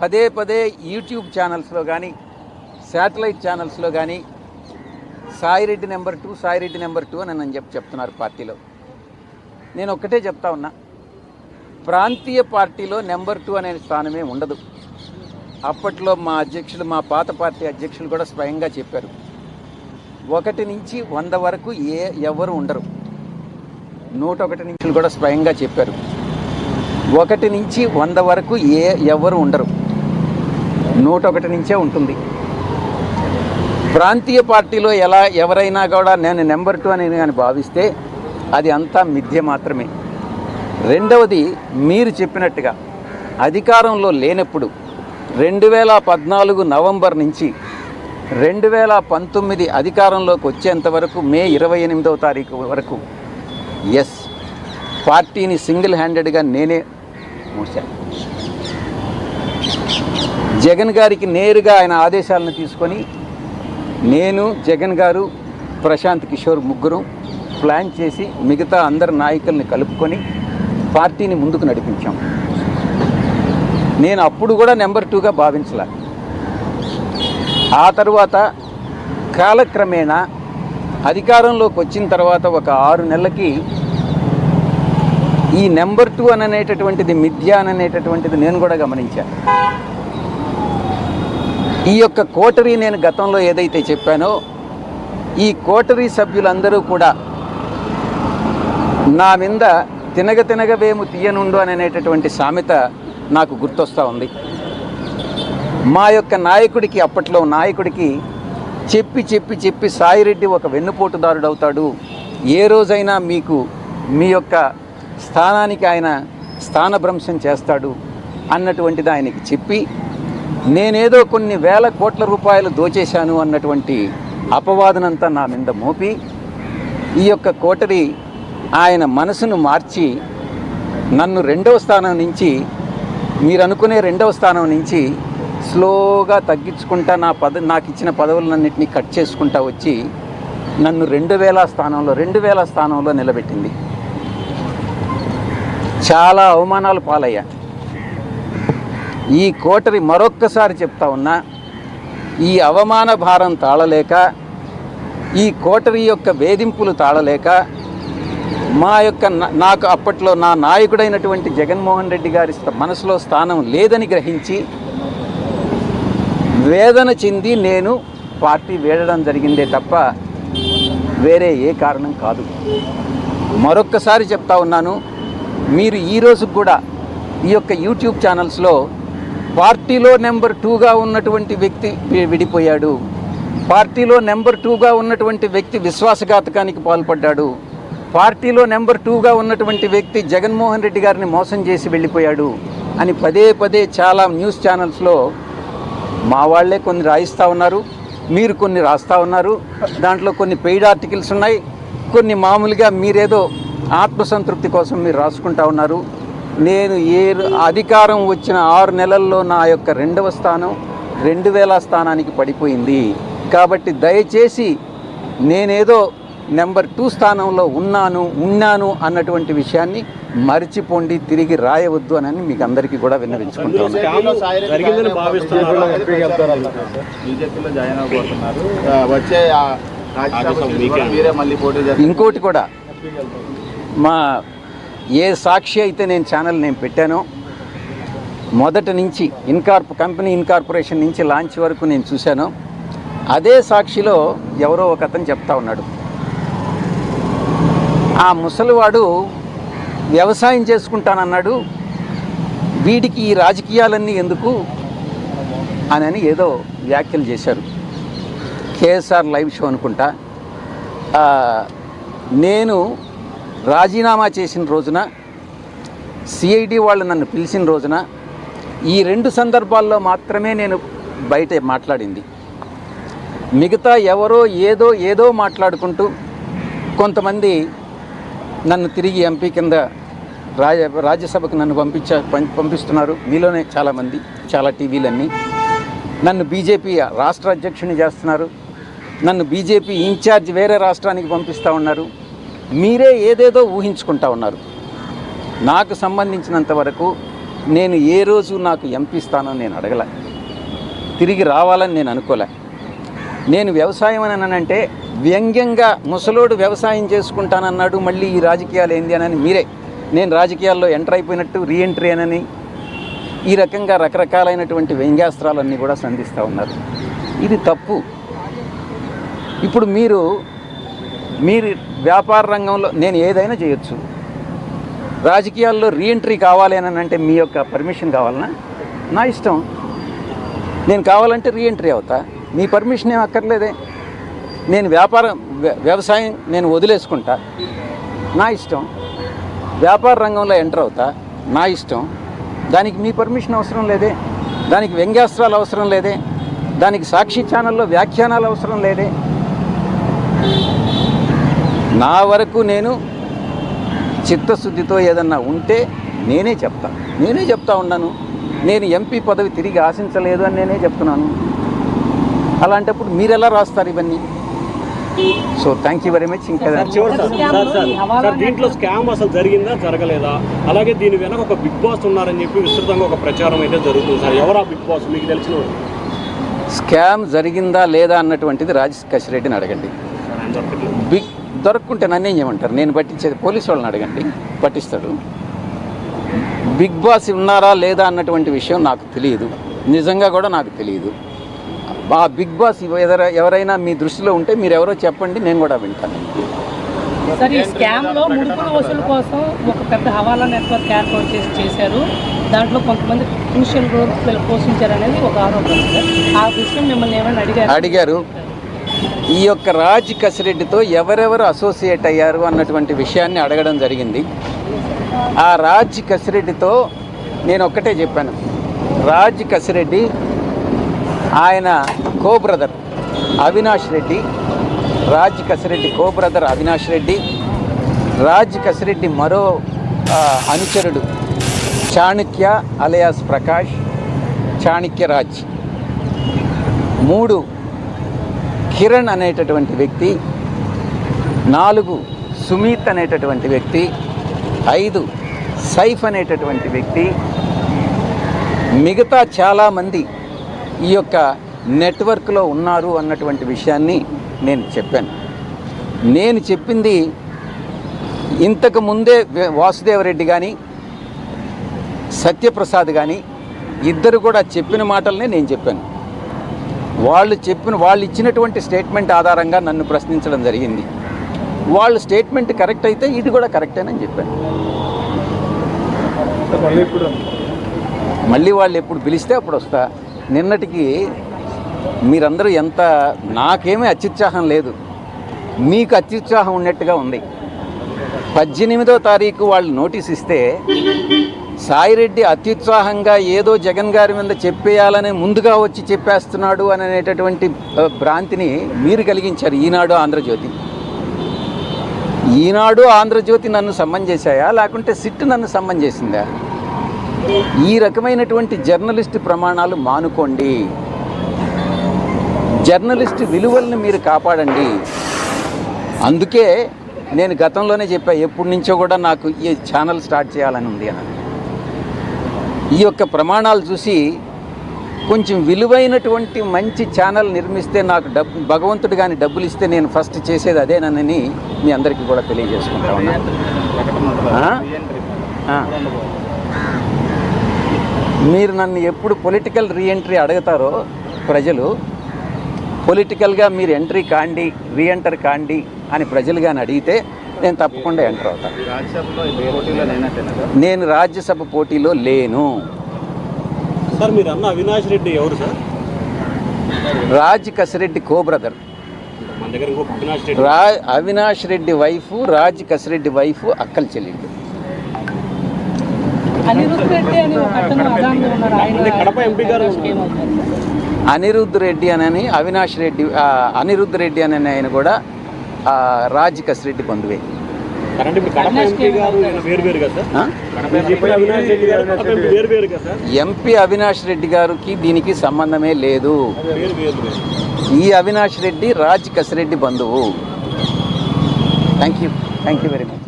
పదే పదే యూట్యూబ్ ఛానల్స్లో కానీ శాటిలైట్ ఛానల్స్లో కానీ Saireddy number two Saireddy number two అని అని చెప్పి చెప్తున్నారు పార్టీలో. నేను ఒక్కటే చెప్తా ఉన్నా ప్రాంతీయ పార్టీలో నెంబర్ టూ అనే స్థానమే ఉండదు. అప్పట్లో మా అధ్యక్షులు మా పాత పార్టీ అధ్యక్షులు కూడా స్వయంగా చెప్పారు. ఒకటి నుంచి వంద వరకు ఏ ఎవరు ఉండరు. నూట ఒకటి నుంచి కూడా స్వయంగా చెప్పారు. ఒకటి నుంచి వంద వరకు ఏ ఎవరు ఉండరు. నూట ఒకటి నుంచే ఉంటుంది. ప్రాంతీయ పార్టీలో ఎలా ఎవరైనా కూడా నేను నెంబర్ టూ అని కానీ భావిస్తే అది అంతా మిథ్య మాత్రమే. రెండవది మీరు చెప్పినట్టుగా అధికారంలో లేనప్పుడు రెండు వేల పద్నాలుగు నవంబర్ నుంచి రెండు వేల పంతొమ్మిది అధికారంలోకి వచ్చేంత వరకు మే ఇరవై ఎనిమిదవ తారీఖు వరకు ఎస్ పార్టీని సింగిల్ హ్యాండెడ్గా నేనే మూసాను. జగన్ గారికి నేరుగా ఆయన ఆదేశాలను తీసుకొని నేను జగన్ గారు ప్రశాంత్ కిషోర్ ముగ్గురు ప్లాన్ చేసి మిగతా అందరు నాయకుల్ని కలుపుకొని పార్టీని ముందుకు నడిపించాం. నేను అప్పుడు కూడా నెంబర్ టూగా భావించలే. ఆ తర్వాత కాలక్రమేణా అధికారంలోకి వచ్చిన తర్వాత ఒక ఆరు నెలలకి ఈ నెంబర్ టూ అని అనేటటువంటిది మిథ్య అని అనేటటువంటిది నేను కూడా గమనించాను. ఈ యొక్క కోటరీ నేను గతంలో ఏదైతే చెప్పానో ఈ కోటరీ సభ్యులందరూ కూడా నా మీద తినగ తినగవేము తీయనుండు అని అనేటటువంటి సామెత నాకు గుర్తొస్తూ ఉంది. మా యొక్క నాయకుడికి అప్పట్లో నాయకుడికి చెప్పి చెప్పి చెప్పి సాయిరెడ్డి ఒక వెన్నుపోటుదారుడు అవుతాడు ఏ రోజైనా మీకు మీ యొక్క స్థానానికి ఆయన స్థానభ్రంశం చేస్తాడు అన్నటువంటిది ఆయనకి చెప్పి నేనేదో కొన్ని వేల కోట్ల రూపాయలు దోచేశాను అన్నటువంటి అపవాదనంతా నా మీద మోపి ఈ యొక్క కోటరి ఆయన మనసును మార్చి నన్ను రెండవ స్థానం నుంచి మీరు అనుకునే రెండవ స్థానం నుంచి స్లోగా తగ్గించుకుంటా నా పద నాకు ఇచ్చిన పదవులన్నింటినీ కట్ చేసుకుంటా వచ్చి నన్ను రెండు వేల స్థానంలో రెండు వేల స్థానంలో నిలబెట్టింది. చాలా అవమానాలు పాలయ్యా. ఈ కోటరి మరొక్కసారి చెప్తా ఉన్నా ఈ అవమాన భారం తాళలేక ఈ కోటరి యొక్క వేధింపులు తాళలేక మా యొక్క నాకు అప్పట్లో నా నాయకుడైనటువంటి జగన్మోహన్ రెడ్డి గారి మనసులో స్థానం లేదని గ్రహించి వేదన చెంది నేను పార్టీ వేడడం జరిగిందే తప్ప వేరే ఏ కారణం కాదు. మరొక్కసారి చెప్తా ఉన్నాను మీరు ఈ కూడా ఈ యొక్క యూట్యూబ్ ఛానల్స్లో పార్టీలో నెంబర్ టూగా ఉన్నటువంటి వ్యక్తి విడిపోయాడు. పార్టీలో నెంబర్ టూగా ఉన్నటువంటి వ్యక్తి విశ్వాసఘాతకానికి పాల్పడ్డాడు. పార్టీలో నెంబర్ టూగా ఉన్నటువంటి వ్యక్తి జగన్మోహన్ రెడ్డి గారిని మోసం చేసి వెళ్ళిపోయాడు అని పదే పదే చాలా న్యూస్ ఛానల్స్లో మా వాళ్ళే కొన్ని రాయిస్తూ ఉన్నారు మీరు కొన్ని రాస్తూ ఉన్నారు. దాంట్లో కొన్ని పెయిడ్ ఆర్టికల్స్ ఉన్నాయి. కొన్ని మామూలుగా మీరేదో ఆత్మసంతృప్తి కోసం మీరు రాసుకుంటా ఉన్నారు. నేను ఏ అధికారం వచ్చిన ఆరు నెలల్లో నా యొక్క రెండవ స్థానం రెండు వేల స్థానానికి పడిపోయింది. కాబట్టి దయచేసి నేనేదో నెంబర్ టూ స్థానంలో ఉన్నాను ఉన్నాను అన్నటువంటి విషయాన్ని మరిచిపోండి తిరిగి రాయవద్దు అని మీకు అందరికీ కూడా విన్నవించుకుంటున్నాను చేస్తారు. ఇంకోటి కూడా. మా ఏ సాక్షి అయితే నేను ఛానల్ నేను పెట్టానో మొదటి నుంచి ఇన్కార్ప్ కంపెనీ ఇన్కార్పొరేషన్ నుంచి లాంచ్ వరకు నేను చూశాను. అదే సాక్షిలో ఎవరో ఒక అతను చెప్తా ఉన్నాడు. ఆ ముసలివాడు వ్యవసాయం చేసుకుంటానన్నాడు. వీడికి ఈ రాజకీయాలన్నీ ఎందుకు? అని ఏదో వ్యాఖ్యలు చేశారు. కేఎస్ఆర్ లైవ్ షో అనుకుంటా. నేను రాజీనామా చేసిన రోజున సిఐడి వాళ్ళు నన్ను పిలిచిన రోజున ఈ రెండు సందర్భాల్లో మాత్రమే నేను బయట మాట్లాడింది. మిగతా ఎవరో ఏదో ఏదో మాట్లాడుకుంటూ కొంతమంది నన్ను తిరిగి ఎంపీ కింద రాజ రాజ్యసభకు నన్ను పంపించ పం- పంపిస్తున్నారు. మీలోనే చాలామంది చాలా టీవీలన్నీ. నన్ను బీజేపీ రాష్ట్ర అధ్యక్షుని చేస్తున్నారు. నన్ను బీజేపీ ఇన్ఛార్జ్ వేరే రాష్ట్రానికి పంపిస్తూ ఉన్నారు. మీరే ఏదేదో ఊహించుకుంటా ఉన్నారు. నాకు సంబంధించినంత వరకు నేను ఏ రోజు నాకు ఎంపీ స్థానం నేను అడగలే. తిరిగి రావాలని నేను అనుకోలే. నేను వ్యవసాయం అని అంటే వ్యంగ్యంగా ముసలోడు వ్యవసాయం చేసుకుంటానన్నాడు మళ్ళీ ఈ రాజకీయాలు ఏంది అని మీరే. నేను రాజకీయాల్లో ఎంటర్ అయిపోయినట్టు రీఎంట్రీ అనని ఈ రకంగా రకరకాలైనటువంటి వ్యంగ్యాస్త్రాలన్నీ కూడా సంధిస్తూ ఉన్నారు. ఇది తప్పు. ఇప్పుడు మీరు మీరు వ్యాపార రంగంలో నేను ఏదైనా చేయొచ్చు. రాజకీయాల్లో రీఎంట్రీ కావాలి అని అంటే మీ యొక్క పర్మిషన్ కావాలనా? నా ఇష్టం. నేను కావాలంటే రీఎంట్రీ అవుతా. మీ పర్మిషన్ ఏం అక్కర్లేదే. నేను వ్యాపారం వ్య- వ్యవసాయం నేను వదిలేసుకుంటా. నా ఇష్టం. వ్యాపార రంగంలో ఎంటర్ అవుతా. నా ఇష్టం. దానికి మీ పర్మిషన్ అవసరం లేదే. దానికి వ్యంగ్యాస్త్రాలు అవసరం లేదే. దానికి సాక్షి ఛానల్లో వ్యాఖ్యానాలు అవసరం లేదే. నా వరకు నేను చిత్తశుద్ధితో ఏదన్నా ఉంటే నేనే చెప్తా. నేనే చెప్తా ఉన్నాను. నేను ఎంపీ పదవి తిరిగి ఆశించలేదు అని నేనే చెప్తున్నాను. అలాంటప్పుడు మీరు ఎలా రాస్తారు ఇవన్నీ? So thank you very much ఇంకా దీంట్లో స్కామ్ అసలు జరిగిందా? జరగలేదా? అలాగే దీని వెనక ఒక బిగ్ బాస్ ఉన్నారని చెప్పి విస్తృతంగా ఒక ప్రచారం అయితే జరుగుతుంది సార్. ఎవరు ఆ బిగ్ బాస్? మీకు తెలిసిన? స్కామ్ జరిగిందా లేదా అన్నటువంటిది రాజశేఖర్ రెడ్డిని అడగండి. బిగ్ దొరక్కుంటే నన్నేం చేయమంటారు? నేను పట్టించేది పోలీసు వాళ్ళని అడగండి పట్టిస్తాడు. బిగ్ బాస్ ఉన్నారా లేదా అన్నటువంటి విషయం నాకు తెలియదు. నిజంగా కూడా నాకు తెలియదు. ఆ బిగ్ బాస్ ఎవర ఎవరైనా మీ దృష్టిలో ఉంటే మీరు ఎవరో చెప్పండి నేను కూడా వింటాను. సార్ ఈ స్కామ్లో ముడుపుల వసూలు కోసం ఒక పెద్ద హవాలా నెట్వర్క్ ఏర్పాటు చేసి చేశారు. దాంట్లో కొంతమంది క్రూషియల్ రోల్ పోషించారు అనేది ఒక ఆరోపణ. సార్ ఆ విషయం మిమ్మల్ని ఏమైనా అడిగారు? అడిగారు. ఈ యొక్క రాజ్ కసిరెడ్డితో ఎవరెవరు అసోసియేట్ అయ్యారు అన్నటువంటి విషయాన్ని అడగడం జరిగింది. ఆ రాజ్ కసిరెడ్డితో నేను ఒక్కటే చెప్పాను. రాజ్ కసిరెడ్డి ఆయన co brother Avinash Reddy Raj Kasireddy co brother Avinash Reddy Raj Kasireddy మరో అనుచరుడు చాణక్య అలయాస్ ప్రకాష్ చాణక్య రాజ్. మూడు కిరణ్ అనేటటువంటి వ్యక్తి నాలుగు సుమీత్ అనేటటువంటి వ్యక్తి ఐదు సైఫ్ అనేటటువంటి వ్యక్తి మిగతా చాలామంది ఈ యొక్క నెట్వర్క్లో ఉన్నారు అన్నటువంటి విషయాన్ని నేను చెప్పాను. నేను చెప్పింది ఇంతకు ముందే వాసుదేవరెడ్డి కానీ సత్యప్రసాద్ కానీ ఇద్దరు కూడా చెప్పిన మాటలనే నేను చెప్పాను. వాళ్ళు చెప్పిన వాళ్ళు ఇచ్చినటువంటి స్టేట్మెంట్ ఆధారంగా నన్ను ప్రశ్నించడం జరిగింది. వాళ్ళు స్టేట్మెంట్ కరెక్ట్ అయితే ఇది కూడా కరెక్టేనని చెప్పాను. మళ్ళీ ఇప్పుడు మళ్ళీ వాళ్ళు ఎప్పుడు పిలిస్తే అప్పుడు వస్తా. నిన్నటికి మీరందరూ ఎంత నాకేమీ అత్యుత్సాహం లేదు. మీకు అత్యుత్సాహం ఉన్నట్టుగా ఉంది. పద్దెనిమిదో తారీఖు వాళ్ళు నోటీస్ ఇస్తే సాయిరెడ్డి అత్యుత్సాహంగా ఏదో జగన్ గారి మీద చెప్పేయాలని ముందుగా వచ్చి చెప్పేస్తున్నాడు అని అనేటటువంటి భ్రాంతిని మీరు కలిగించారు ఈనాడు ఆంధ్రజ్యోతి. ఈనాడు ఆంధ్రజ్యోతి నన్ను సమ్మం చేశాయా? లేకుంటే సిట్ నన్ను సమ్మం చేసిందా? ఈ రకమైనటువంటి జర్నలిస్ట్ ప్రమాణాలు మానుకోండి. జర్నలిస్ట్ విలువల్ని మీరు కాపాడండి. అందుకే నేను గతంలోనే చెప్పా ఎప్పటి నుంచో కూడా నాకు ఈ ఛానల్ స్టార్ట్ చేయాలని ఉంది అని ఈ యొక్క ప్రమాణాలు చూసి కొంచెం విలువైనటువంటి మంచి ఛానల్ నిర్మిస్తే నాకు డబ్బు భగవంతుడు కానీ డబ్బులు ఇస్తే నేను ఫస్ట్ చేసేది అదేనని మీ అందరికీ కూడా తెలియజేసుకుంటా ఉన్నాను మీరు నన్ను ఎప్పుడు పొలిటికల్ రీఎంట్రీ అడుగుతారో ప్రజలు పొలిటికల్గా మీరు ఎంట్రీ కాండి రీఎంటర్ కాండి అని ప్రజలు కానీ అడిగితే నేను తప్పకుండా ఎంటర్ అవుతాను నేను రాజ్యసభ పోటీలో లేను. సార్ మీరు అన్న అవినాష్ రెడ్డి ఎవరు sir? Raj Kasireddy co brother. రా అవినాష్ రెడ్డి వైఫ్ రాజ్ కసిరెడ్డి వైఫ్ అక్కల చెల్లెళ్ళు అనిరుద్ధ్ రెడ్డి అని ఒక అతను అదాంలో ఉన్నారు. అంటే కడప ఎంపీ గారు ఆయన ఏమవుతారు? సార్? అనిరుద్ధ్ రెడ్డి అని అవినాష్ రెడ్డి అనిరుద్ధ్ రెడ్డి అని ఆయన కూడా రాజ్ కసిరెడ్డి బంధువే ఎంపీ అవినాష్ రెడ్డి గారికి దీనికి సంబంధమే లేదు. వేరు వేరు వేరు. ఈ అవినాష్ రెడ్డి రాజ్ కసిరెడ్డి బంధువు. Thank you thank you very much